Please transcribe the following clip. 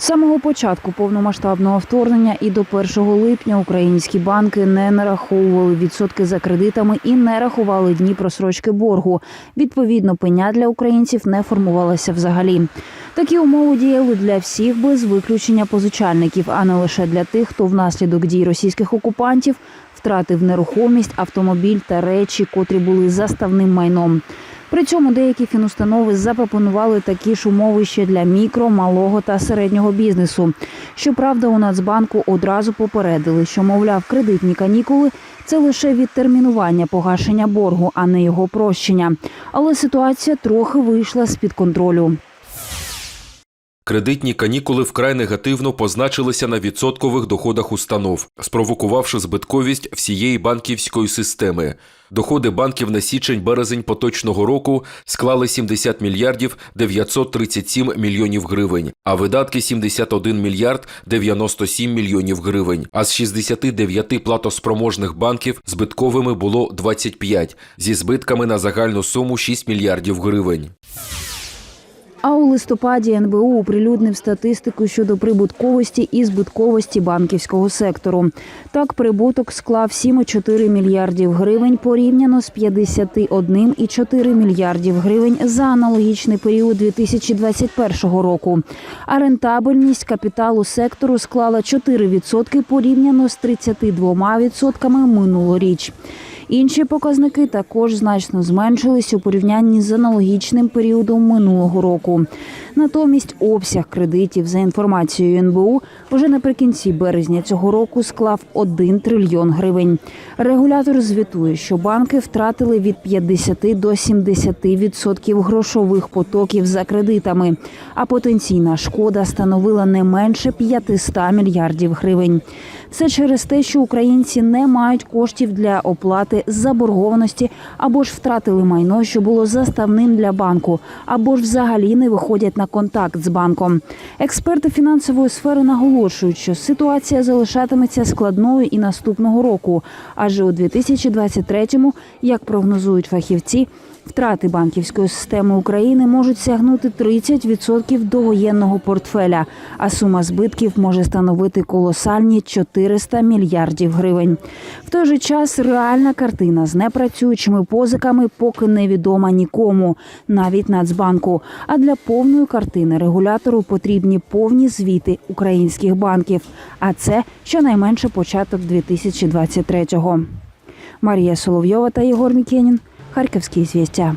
З самого початку повномасштабного вторгнення і до 1 липня українські банки не нараховували відсотки за кредитами і не рахували дні просрочки боргу. Відповідно, пеня для українців не формувалася взагалі. Такі умови діяли для всіх без виключення позичальників, а не лише для тих, хто внаслідок дій російських окупантів втратив нерухомість, автомобіль та речі, котрі були заставним майном. При цьому деякі фінустанови запропонували такі ж умови ще для мікро, малого та середнього бізнесу. Щоправда, у Нацбанку одразу попередили, що мовляв, кредитні канікули це лише відтермінування погашення боргу, а не його прощення. Але ситуація трохи вийшла з під контролю. Кредитні канікули вкрай негативно позначилися на відсоткових доходах установ, спровокувавши збитковість всієї банківської системи. Доходи банків на січень-березень поточного року склали 70 мільярдів 937 мільйонів гривень, а видатки 71 мільярд 97 мільйонів гривень. А з 69 платоспроможних банків збитковими було 25, зі збитками на загальну суму 6 мільярдів гривень. А у листопаді НБУ оприлюднив статистику щодо прибутковості і збитковості банківського сектору. Так, прибуток склав 7,4 мільярдів гривень порівняно з 51,4 мільярдів гривень за аналогічний період 2021 року. А рентабельність капіталу сектору склала 4% порівняно з 32% минулоріч. Інші показники також значно зменшились у порівнянні з аналогічним періодом минулого року. Натомість обсяг кредитів за інформацією НБУ вже наприкінці березня цього року склав 1 трильйон гривень. Регулятор звітує, що банки втратили від 50 до 70 відсотків грошових потоків за кредитами, а потенційна шкода становила не менше 500 мільярдів гривень. Все через те, що українці не мають коштів для оплати заборгованості або ж втратили майно, що було заставним для банку, або ж взагалі не виходять на контакт з банком. Експерти фінансової сфери наголошують, що ситуація залишатиметься складною і наступного року, адже у 2023-му, як прогнозують фахівці, Втрати банківської системи України можуть сягнути 30% довоєнного портфеля, а сума збитків може становити колосальні 400 мільярдів гривень. В той же час реальна картина з непрацюючими позиками поки невідома нікому, навіть Нацбанку. А для повної картини регулятору потрібні повні звіти українських банків. А це щонайменше початок 2023-го. Марія Соловйова та Єгор Мікенін. Харківські звістя.